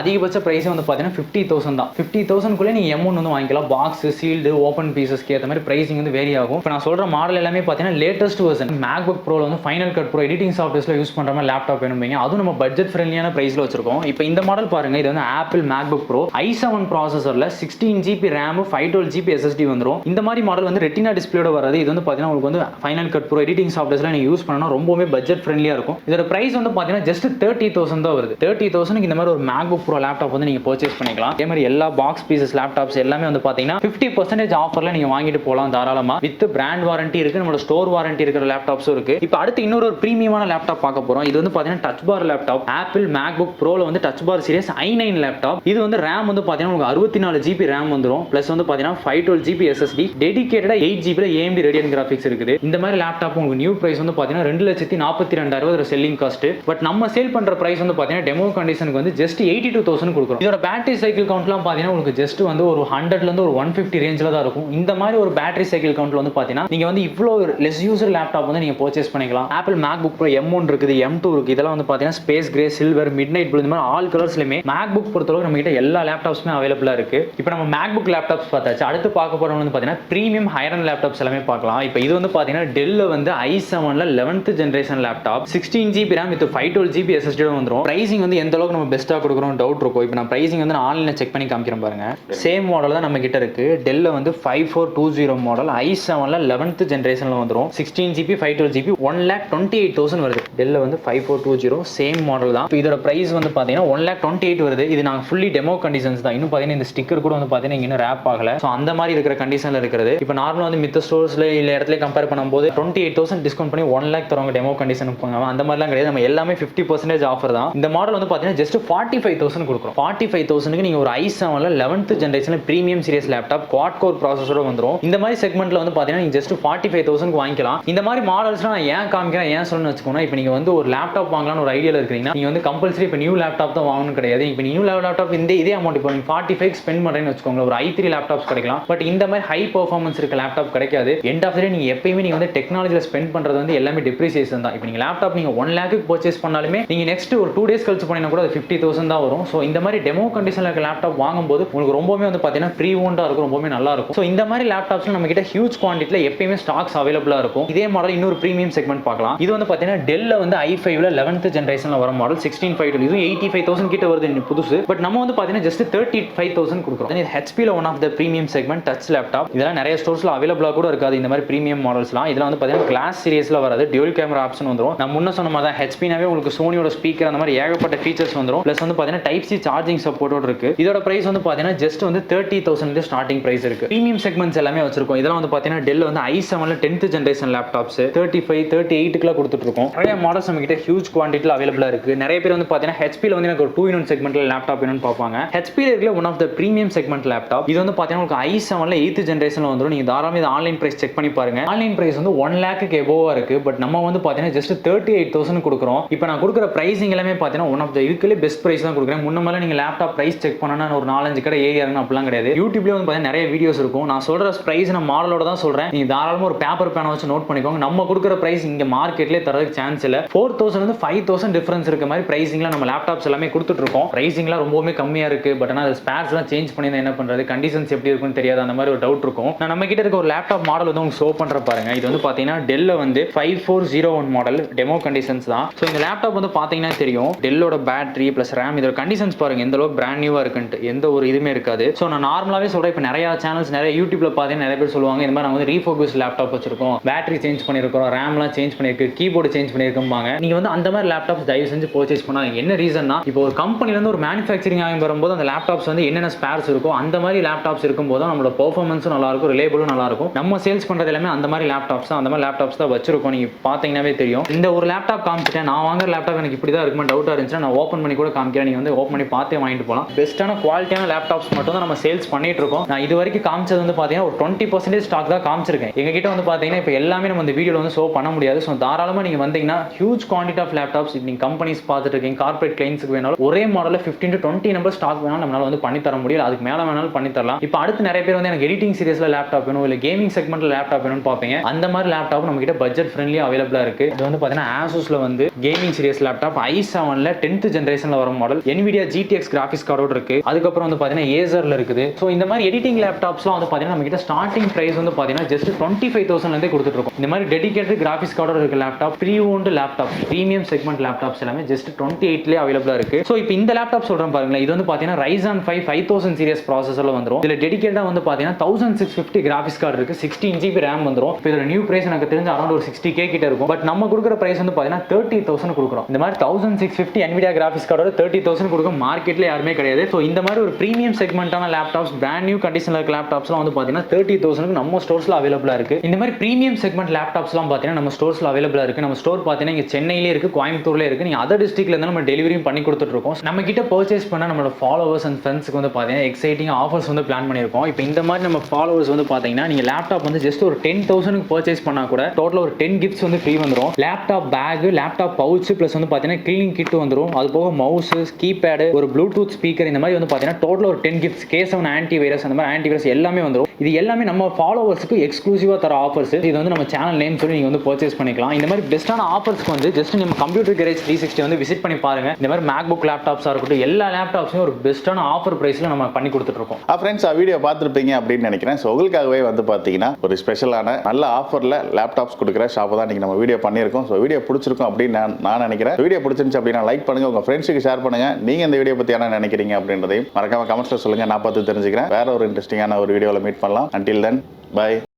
அதிகபட்ச பிரைஸ் வந்து பார்த்தீங்கன்னா ஃபிஃப்டி தௌசண்ட் தான். ஃபிஃப்டி தௌசண்ட்குள்ளே நீங்கள் எம் வந்து வாங்கிக்கலாம். பாக்ஸ் சீல்டு ஓப்பன் பீசஸ்க்கு ஏற்ற மாதிரி ப்ரைஸிங் வந்து வேரி ஆகும். இப்போ நான் சொல்கிற மாடல் எல்லாமே பார்த்தீங்கன்னா லேட்டஸ்ட் வெர்ஷன் மேக் புக் ப்ரோவில் வந்து ஃபைனல் கட் ப்ரோ எடிட்டிங் சாஃப்ட்வேர்ஸில் யூஸ் பண்ணுற மாதிரி லேப்டாப் வேணும்பீங்க. அதுவும் நம்ம பட்ஜெட் ஃப்ரெண்ட்லியான ப்ரைஸில் வச்சிருக்கோம். இப்போ இந்த மாடல் பாருங்க. இது வந்து Apple MacBook Pro I seven ப்ராசஸரில் sixteen GB RAM five twelve GB SSD வந்துடும் இந்த மாதிரி மாடல் வந்து ரெட்டினா டிஸ்பிளேட வராது இது வந்து பார்த்தீங்கன்னா உங்களுக்கு வந்து ஃபைனல் கட் ப்ரோ எடிட்டிங் சாஃப்ட்வேர்ஸ்ல நீங்கள் யூஸ் பண்ணணும் ரொம்பவே பட்ஜெட் ஃப்ரெண்ட்லியாக இருக்கும். இதோட பிரைஸ் வந்து பார்த்தீங்கன்னா ஜஸ்ட் தேர்ட்டி தௌசண்ட் தான் வருது. தேர்ட்டி தௌசண்ட்க்கு இந்த மாதிரி ஒரு மேக் புக் ப்ரோ லேப்டாப் வந்து நீங்கள் பர்ச்சேஸ் பண்ணிக்கலாம். அதே மாதிரி எல்லா பாக்ஸ் பீசஸ் லேப்டாப்ஸ் எல்லாமே வந்து பார்த்தீங்கன்னா ஃபிஃப்டி பர்சன்டேஜ் ஆஃபரில் நீங்கள் வாங்கிட்டு போகலாம் தாராளமாக வித் பிராண்ட் வாரண்டி இருக்கு நம்மளோட ஸ்டோர் வாரண்டி இருக்கிற லேப்டாப்ஸும் இருக்கு. இப்போ அடுத்து இன்னொரு ஒரு ப்ரீமியமான லேப்டாப் பார்க்க போகிறோம் இது வந்து பார்த்தீங்கன்னா touch bar laptop Apple MacBook ப்ரோவில் வந்து touch bar series I nine laptop இது வந்து ரேம் வந்து பார்த்தீங்கன்னா உங்களுக்கு அறுபத்தி நாலு ஜிபி ரேம் வந்துடும் ப்ளஸ் வந்து பார்த்தீங்கன்னா ஃபைவ் டுவெல் ஜிபி எஸ்எஸ்டி டெடிக்கேட்டடாக எயிட் ஜிபியில் ஏஎம்டி ரேடியன் கிராஃபிக்ஸ் இருக்குது. இந்த மாதிரி லேப்டாப் உங்களுக்கு நியூ பிரைஸ் வந்து பார்த்தீங்கன்னா ரெண்டு லட்சத்தி நாற்பத்தி ரெண்டாயிரம் செல்லிங் காஸ்ட் பட் நம்ம சேல் பண்ண பண்ணுற ப்ரைஸ் வந்து பார்த்தீங்கன்னா டெமோ கண்டிஷனுக்கு வந்து ஜஸ்ட் எயிட்டி டூ தௌசண்ட் கொடுக்குறோம். இதோட பேட்டரி சைக்கிள் கவுண்ட்லாம் பார்த்தீங்கன்னா உங்களுக்கு ஜஸ்ட் வந்து ஒரு ஹண்ட்ரட்லேருந்து ஒரு ஒன் ஃபிஃப்டி ரேஞ்சில் தான் இருக்கும். இந்த மாதிரி ஒரு பேட்டரி சைக்கிள் கவுண்ட்ல வந்து பார்த்தீங்கன்னா நீங்கள் வந்து இவ்வளோ லெஸ் யூசர் லேப்டாப் வந்து நீங்கள் பர்ச்சேஸ் பண்ணிக்கலாம். Apple MacBook Pro M one இருக்குது எம் டூ இருக்குது. இதெல்லாம் வந்து பார்த்தீங்கன்னா space grey silver midnight blue இந்த மாதிரி ஆல் கலர்ஸ்லையுமே மேக் புக் பொறுத்தளவுக்கு நம்ம கிட்ட எல்லா லேப்டாப்ஸுமே அவைலபிளாக இருக்கு. இப்போ நம்ம மேக் புக் லேப்டாப்ஸ் பார்த்தாச்சு. அடுத்து பார்க்க போகிறோம் வந்து பார்த்தீங்கன்னா ப்ரீமியம் ஹைரன் லேப்டாப்ஸ் எல்லாமே பார்க்கலாம். இப்போ இது வந்து பார்த்தீங்கன்னா டெல்ல வந்து ஐ செவனில் eleventh generation laptop sixteen GB RAM with five twelve GB SSD வந்துடும் ப்ரைசிங் வந்து எந்த அளவுக்கு நம்ம பெஸ்ட்டாக கொடுக்குறோம் டவுட் இருக்கும் இப்போ நான் ப்ரைசிங் வந்து நான் ஆன்லைனில் செக் பண்ணி காமிக்கிறேன் பாருங்க. சேம் மாடல் தான் நம்ம கிட்ட இருக்கு. டெல்ல வந்து five four two zero model I செவனில் லெவன்த் ஜென்ரேஷனில் வந்துடும் sixteen GB five twelve GB one lakh twenty eight thousand வருது. டெல்ல வந்து five four two zero same model தான். இப்போ இதோட ப்ரைஸ் வந்து பார்த்தீங்கன்னா ஒன் லேக் டுவெண்ட்டி எயிட் வருது. இது நாங்கள் ஃபுல்லி டெமோ கண்டிஷன்ஸ் தான். இன்னும் பார்த்தீங்கன்னா இந்த ஸ்டிக்கர் கூட வந்து பார்த்தீங்கன்னா இன்னும் ரேப் ஆகல. ஸோ அந்த மாதிரி இருக்கிற கண்டிஷனில் இருக்கிறது. இப்போ நார்மலாக வந்து மித்த ஸ்டோர்ஸில் இல்லை இடத்துல கம்பேர் பண்ணும்போது டுவெண்ட்டி எயிட் தௌசண்ட் டிஸ்கவுண்ட் பண்ணி ஒன் லேக் தருவாங்க டெமோ கண்டிஷன் அந்த மாதிரிலாம் கிடையாது. நம்ம எல்லாமே ஃபிஃப்டி பர்சன்டேஜ் ஆஃபர் தான். இந்த மாடல் வந்து பார்த்தீங்கன்னா ஜஸ்ட் ஃபார்ட்டி ஃபைவ் தௌசண்ட் கொடுக்குறோம். ஃபார்ட்டி ஃபைவ் தௌசண்ட்க்கு நீங்கள் ஒரு ஐ செவனில் eleventh generation premium series laptop quad core ப்ராசஸோட வந்துடும் இந்த மாதிரி செக்மெண்ட்ல வந்து பார்த்தீங்கன்னா நீங்கள் ஜஸ்ட் ஃபார்ட்டி ஃபைவ் தௌசண்ட் வாங்கிக்கலாம். இந்த மாதிரி மாடல்ஸ்லாம் நான் ஏன் காமிக்கிறேன் ஏன் சொல்லணும்னு வச்சுக்கோங்க இப்போ நீங்கள் வந்து ஒரு லேப்டாப் வாங்கலாம்னு ஒரு ஐடியாவில் இருக்கிறீங்கன்னா நீங்கள் வந்து கம்பல்சரி இப்போ நியூ லேப்டாப் தான் வாங்கணும் கிடையாது. இப்போ நியூ லேப்டாப் இந்த இதே அமௌண்ட் இப்போ நீங்கள் ஃபார்ட்டி ஃபைவ் ஸ்பெண்ட் பண்ணுறேன்னு வச்சுக்கோங்க ஒரு ஐ த்ரீ லேப்டாப்ஸ் கிடைக்கலாம். பட் இந்த மாதிரி ஹை பர்ஃபார்மன்ஸ் இருக்க லேப்டாப் கிடைக்காது. எண்ட் ஆஃப் டே நீங்கள் எப்பயுமே நீங்கள் வந்து டெக்னாலஜியில் ஸ்பெண்ட் பண்ணுறது வந்து எல்லாமே டிப்ரிசியேஷன் தான். இப்போ நீங்கள் லேப்டாப் நீங்கள் ஒன் லேக்கு பர்ச்சேஸ் பண்ணாலுமே நீங்கள் நீங்கள் நெக்ஸ்ட் ஒரு டூ டேஸ் கழிச்சு போனீங்கன்னா கூட அது ஃபிஃப்டி தௌசண்ட் தான் வரும். ஸோ இந்த மாதிரி டெமோ கண்டிஷனில் இருக்க லேப்டாப் வாங்கும்போது உங்களுக்கு ரொம்பவே வந்து பார்த்தீங்கன்னா ப்ரீ ஓண்டாக இருக்கும் ரொம்பவே நல்லா இருக்கும். ஸோ இந்த மாதிரி லேப்டாப்ஸ் நம்ம கிட்ட ஹியூஜ் குவான்டிட்டியில் எப்பயுமே ஸ்டாக்ஸ் அவைலபிளாக இருக்கும். இதே மாடல் இன்னொரு ப்ரீமியம் செக்மெண்ட் பார்க்கலாம். இது வந்து பார்த்தீங்கன்னா டெல்ல வந்து ஐ ஃபைவ்ல லெவன்த் ஜென்ரேஷனில் வர மாடல் சிக்ஸ்டீன் ஃபைவ் இதுவும் எயிட்டி ஃபைவ் தௌசண்ட் கிட்ட வருது புதுசு. பட் நம்ம வந்து பார்த்தீங்கன்னா ஜஸ்ட் தேர்ட்டி ஃபைவ் தௌசண்ட் கொடுக்குறோம். இது ஹெச்பியில் one of the premium segment touch laptop இதெல்லாம் நிறைய ஸ்டோர்ஸில் அவைலபிளாக கூட இருக்காது இந்த மாதிரி ப்ரீமியம் மாடல்ஸ்லாம் இதெல்லாம் வந்து பார்த்தீங்கன்னா கிளாஸ் சீரியஸில் வராது டியூல் கேமரா ஆப்ஷன் வந்துடும் நான் முன்ன சொன்ன மாதிரி தான் ஹெச்பினாவே உங்களுக்கு சோனியோட ஸ்பீக்கர் அந்த மாதிரி ஏகப்பட்ட ஃபீச்சர்ஸ் வந்துடும் ப்ளஸ் வந்து பார்த்தீங்கன்னா டைப் சி சார்ஜிங் சப்போர்ட்டோட இருக்கு. இதோட பிரைஸ் வந்து பார்த்தீங்கன்னா ஜஸ்ட் வந்து தேர்ட்டி தௌசண்ட் ஸ்டார்டிங் பிரைஸ் இருக்கு. ப்ரீமியம் செக்மெண்ட்ஸ் எல்லாமே வச்சிருக்கோம். இதெல்லாம் வந்து பார்த்தீங்கன்னா டெல் வந்து ஐ செவனில் tenth generation laptops thirty five thirty எயிட்டுக்குலாம் கொடுத்துட்டு இருக்கோம் நிறைய மாடல்ஸ் நம்ம கிட்ட ஹியூஜ் குவான்டிட்டியில் அவைலபிளாக இருக்கு. நிறைய பேர் வந்து பார்த்தீங்கன்னா ஹெச்பியில் வந்து எனக்கு ஒரு டூ இன் செக்மெண்ட்ல லேப்டாப் வேணும்னு பார்ப்பாங்க. ஹெச்பியில் இருக்கிற one of the premium segment laptop இது வந்து பார்த்தீங்கன்னா உங்களுக்கு ஐ செவனில் எயித்து ஜென்ரேஷன்ல வந்துடும் நீங்கள் தாராளமாக இது ஆன்லைன் பிரைஸ் செக் பண்ணி பாருங்க. ஆன்லைன் பிரைஸ் வந்து ஒன் லேக்கு எபோவாக இருக்கு. பட் நம்ம வந்து பார்த்தீங்கன்னா ஜஸ்ட் தேர்ட்டி எயிட் தௌசண்ட் கொடுக்குறோம். இப்போ நான் கொடுக்குற ப்ரைஸிங் எல்லாமே பார்த்தீங்கன்னா ஒன் ஆஃப் த இதுக்குள்ளே பெஸ்ட் ப்ரைஸ் தான் கொடுக்குறேன். முன்ன மேலே நீங்கள் லேப்டாப் ப்ரைஸ் செக் பண்ணனா ஒரு நாலஞ்சு கடை ஏரியா அப்படிலாம் கிடையாது. யூடியூப்லேயே வந்து பார்த்தீங்கன்னா நிறைய வீடியோஸ் இருக்கும். நான் சொல்கிற ப்ரைஸ் நான் மாடலோட தான் சொல்கிறேன் நீங்கள் தாராளமாக ஒரு பேப்பர் பேனை வச்சு நோட் பண்ணிக்கோங்க. நம்ம கொடுக்குற ப்ரைஸ் இங்கே மார்க்கெட்லேயே தரதுக்கு சான்ஸ் இல்லை. ஃபோர் தௌசண்ட் வந்து ஃபைவ் தௌசண்ட் டிஃபரன்ஸ் இருக்க மாதிரி ப்ரைஸிங்லாம் நம்ம லேப்டாப்ஸ் எல்லாமே கொடுத்துட்ருக்கோம் ப்ரைஸிங்லாம் ரொம்பவுமே கம்மியாக இருக்குது பட் ஆனால் அது ஸ்பேர்ஸ்லாம் சேஞ்ச் பண்ணி என்ன பண்ணுறது கண்டிஷன்ஸ் எப்படி இருக்குன்னு தெரியாது. அந்த மாதிரி ஒரு டவுட் இருக்கும். நான் நம்ம கிட்ட இருக்க ஒரு லேப்டாப் மாடல் வந்து உங்களுக்கு ஷோ பண்ணுற பாருங்க. இது வந்து பார்த்தீங்கன்னா டெல்ல வந்து five four zero one model demo conditions தான். ஸோ இந்த லேப்டாப் வந்து பார்த்தீங்கன்னா தெரியும். டெல்லோட பேட்டரி ப்ளஸ் ரேம் இதோட கண்டிஷன்ஸ் பாருங்க எந்த அளவுக்கு பிராண்ட் நியூவாக இருக்குன்ட்டு. எந்த ஒரு இதுவுமே இருக்காது. ஸோ நான் நார்மலாகவே சொல்கிறேன் இப்போ நிறைய சேனல்ஸ் நிறைய யூடியூப்ல பார்த்தீங்கன்னா நிறைய பேர் சொல்லுவாங்க இந்த மாதிரி நாங்கள் வந்து ரீஃபோகஸ் லேப்டாப் வச்சிருக்கோம். பேட்டரி சேஞ்ச் பண்ணியிருக்கோம் ரேம்லாம் சேஞ்ச் பண்ணியிருக்கு கீபோர்டு சேஞ்ச் பண்ணியிருக்கோம்பாங்க. நீங்கள் வந்து அந்த மாதிரி லேப்டாப்ஸ் தயவு செஞ்சு பர்ச்சேஸ் பண்ணாதீங்க என்ன ரீசன்னா இப்போ ஒரு கம்பெனிலேருந்து ஒரு மேனுஃபேக்சரிங் ஆகி வரும்போது அந்த லேப்டாப்ஸ் வந்து என்னென்ன ஸ்பேர்ஸ் இருக்கோ அந்த மாதிரி லேப்டாப்ஸ் இருக்கும்போது நம்மளோட பெர்ஃபார்மன்ஸும் நல்லா இருக்கும் ரிலேபிளும் நல்லா இருக்கும் நம்ம சேல்ஸ் பண்ணுறது எல்லாமே அந்த மாதிரி லேப்டாப்ஸ் தான் அந்த மாதிரி லேப்டாப்ஸ் தான் வச்சிருக்கோம். நீங்கள் பார்த்தீங்கன்னாவே தெரியும். இந்த ஒரு லேப்டாப் காமிச்சிட்டேன் நான் வாங்குற லேப்டாப் எனக்கு இப்படி தான் இருக்குமா டவுட்டாக இருந்துச்சுன்னா நான் ஓப்பன் பண்ணி கூட காமிக்கிறேன். நீங்கள் வந்து ஓப்பன் பண்ணி பார்த்தே வாங்கிட்டு போகலாம் பெஸ்ட்டான குவாலிட்டியான லேப்டாப்ஸ் மட்டும் தான் நம்ம சேல்ஸ் பண்ணிட்டு இருக்கோம். நான் இது வரைக்கும் காமிச்சது வந்து பார்த்தீங்கன்னா ஒரு டுவெண்ட்டி பர்சன்டேஜ் ஸ்டாக் தான் காமிச்சிருக்கேன். எங்ககிட்ட வந்து பார்த்தீங்கன்னா இப்போ எல்லாமே நம்ம இந்த வீடியோவில் வந்து ஷோ பண்ண முடியாது. ஸோ தாராளமாக நீங்கள் வந்தீங்கன்னா ஹியூஜ் குவான்டிட்டி ஆஃப் லேப்டாப்ஸ் நீங்கள் கம்பெனிஸ் பார்த்துட்டு இருக்கீங்க கார்பரேட் கிளைண்ட்ஸுக்கு வேணாலும் ஒரே மாடலில் fifteen to twenty number stock வேணாலும் நம்மளால் வந்து பண்ணி தர முடியல. அதுக்கு மேலே வேணாலும் பண்ணி தரலாம். இப்போ அடுத்து நிறைய பேர் வந்து எனக்கு எடிட்டிங் சீரியஸில் லேப்டாப் வேணும் இல்லை கேமிங் செக்மெண்ட்டில் லேப்டாப் வேணும்னு பார்ப்பீங்க. அந்த மாதிரி லேப்டாப் நம்ம கிட்ட பட்ஜெட் ஃப்ரெண்ட்லி அவைலபிளாக இருக்குது இது வந்து பார்த்தீங்கன்னா ஆசூஸில் வந்து கேமிங் சீரியஸ் லேப்டாப் ஐ செவனில் டென்த் ஜென்ரேஷனில் வர மாடல் என்விடியா ஜிடிஎக்ஸ் கிராஃபிக்ஸ் கார்டோட இருக்கு. அதுக்கப்புறம் வந்து பார்த்தீங்கன்னா ஏசரில் இருக்குது. ஸோ இந்த மாதிரி எடிட்டிங் லேப்டாப்ஸ்லாம் வந்து பார்த்தீங்கன்னா நம்ம கிட்ட ஸ்டார்டிங் ப்ரைஸ் வந்து பார்த்தீங்கன்னா ஜஸ்ட் டுவெண்ட்டி ஃபைவ் தௌசண்ட்லேருந்தே கொடுத்துருக்கோம் இந்த மாதிரி டெடிக்கேட்டட் கிராஃபிக்ஸ் கார்டோட இருக்க laptop pre owned laptop premium segment laptops எல்லாமே ஜஸ்ட் டுவெண்ட்டி எயிட்லேயே அவைலபிளாக இருக்கு. ஸோ இப்போ இந்த லேப்டாப் சொல்கிறேன் பாருங்களேன். இது வந்து பார்த்தீங்கன்னா Ryzen five five thousand series ப்ராசஸரில் வந்துடும் இதில் டெடிக்கேட்டாக வந்து பார்த்தீங்கன்னா thousand six fifty graphics card இருக்கு. சிக்ஸ்டீன் ஜிபி ரேம் வந்துடும் இப்போ இதோட நியூ பிரைஸ் எனக்கு தெரிஞ்ச அரௌண்ட் ஒரு சிக்ஸ்டி கே கிட்ட இருக்கும். பட் நம்ம கொடுக்குற பிரைஸ் வந்து பார்த்தீங்கன்னா தேர்ட்டி தௌசண்ட் கொடுக்குறோம். இந்த மாதிரி thousand six fifty Nvidia graphics கார்டோட தேர்ட்டி தௌசண்ட் கொடுக்கும் மார்க்கெட்டில் யாருமே கிடையாது. ஸோ இந்த மாதிரி ஒரு ப்ரீமியம் செக்மெண்ட்டான லேப்டாப்ஸ் பிராண்ட் நியூ கண்டிஷனில் இருக்க லேப்டாப்ஸ்லாம் வந்து பார்த்தீங்கன்னா தேர்ட்டி தௌசண்ட்க்கு நம்ம ஸ்டோர்ஸில் அவைலபிளாக இருக்கு. இந்த மாதிரி ப்ரீமியம் செக்மெண்ட் லேப்டாப்ஸ்லாம் பார்த்தீங்கன்னா நம்ம ஸ்டோர்ஸில் அவைலபிளாக இருக்கு. நம்ம ஸ்டோர் பார்த்தீங்கன்னா இங்கே சென்னையிலே இருக்கு கோயம்புத்தூர்ல இருக்கு. நீங்கள் அதர் டிஸ்ட்ரிக்ட்ல இருந்து நம்ம டெலிவரியும் பண்ணி கொடுத்துட்ருக்கோம் நம்ம கிட்ட பர்ச்சேஸ் பண்ண நம்மளோட ஃபாலோவர்ஸ் அண்ட் ஃப்ரெண்ட்ஸ்க்கு வந்து பார்த்தீங்கன்னா எக்ஸைட்டிங் ஆஃபர்ஸ் வந்து பிளான் பண்ணியிருக்கோம். இப்போ இந்த மாதிரி நம்ம ஃபாலோவர்ஸ் வந்து பார்த்தீங்கன்னா நீங்கள் லேப்டாப் வந்து ஜஸ்ட் ஒரு டென் தௌசண்ட்க்கு பர்ச்சேஸ் பண்ணால் கூட டோட்டல் ஒரு டென் கிஃப்ட்ஸ் வந்து ஃப்ரீ வந்துடும் laptop bag laptop pouch plus வந்து பார்த்தீங்கன்னா கிளீனிங் கிட் வந்துடும் அது போக மவுஸ் கீபேடு ஒரு ப்ளூடூத் ஸ்பீக்கர் இந்த மாதிரி வந்து பார்த்தீங்கன்னா டோட்டல் ஒரு ten gifts K seven anti virus அந்த மாதிரி ஆன்டி வைரஸ் எல்லாமே வந்துடும் இது எல்லாமே நம்ம ஃபாலோவர்ஸ்க்கு எக்ஸ்க்ளூசிவாக தர ஆஃபர்ஸ் இது வந்து நம்ம சேனல் நேம் சொல்லி நீங்கள் வந்து பர்ச்சேஸ் பண்ணிக்கலாம். இந்த மாதிரி பெஸ்ட்டான ஆஃபர்ஸ்க்கு வந்து ஜஸ்ட் நம்ம கம்ப்யூட்டர் கேரேஜ் த்ரீ சிக்ஸ்டி வந்து விசிட் பண்ணி பாருங்க. இந்த மாதிரி மேக் புக் லேப்டாப்ஸாக இருக்கட்டும் எல்லா லேப்டாப்ஸையும் ஒரு பெஸ்ட்டான ஆஃபர் ப்ரைஸில் நம்ம பண்ணி கொடுத்துட்ருக்கோம்
ஃப்ரெண்ட்ஸ் வீடியோ பார்த்துருப்பீங்க அப்படின்னு நினைக்கிறேன். ஸோ உங்களுக்காகவே வந்து பார்த்தீங்கன்னா ஒரு ஸ்பெஷலான நல்ல ஆஃபரில் லேப்டாப்ஸ் கொடுக்குற ஷாப்பை தான் நீங்கள் நம்ம வீடியோ பண்ணியிருக்கோம். ஸோ வீடியோ பிடிச்சிருக்கும் அப்படின்னு நான் நான் நினைக்கிறேன். வீடியோ பிடிச்சிருந்துச்சு அப்படின்னா லைக் பண்ணுங்க உங்கள் ஃப்ரெண்ட்ஸுக்கு ஷேர் பண்ணுங்க. நீங்கள் இந்த வீடியோ பற்றி என்ன நினைக்கிறீங்க அப்படின்றதையும் மறக்காம கமெண்ட்ஸில் சொல்லுங்கள் நான் பார்த்து தெரிஞ்சுக்கிறேன். வேற ஒரு இன்ட்ரெஸ்டிங்கான ஒரு வீடியோவில் மீட் பண்ணலாம். Until then bye.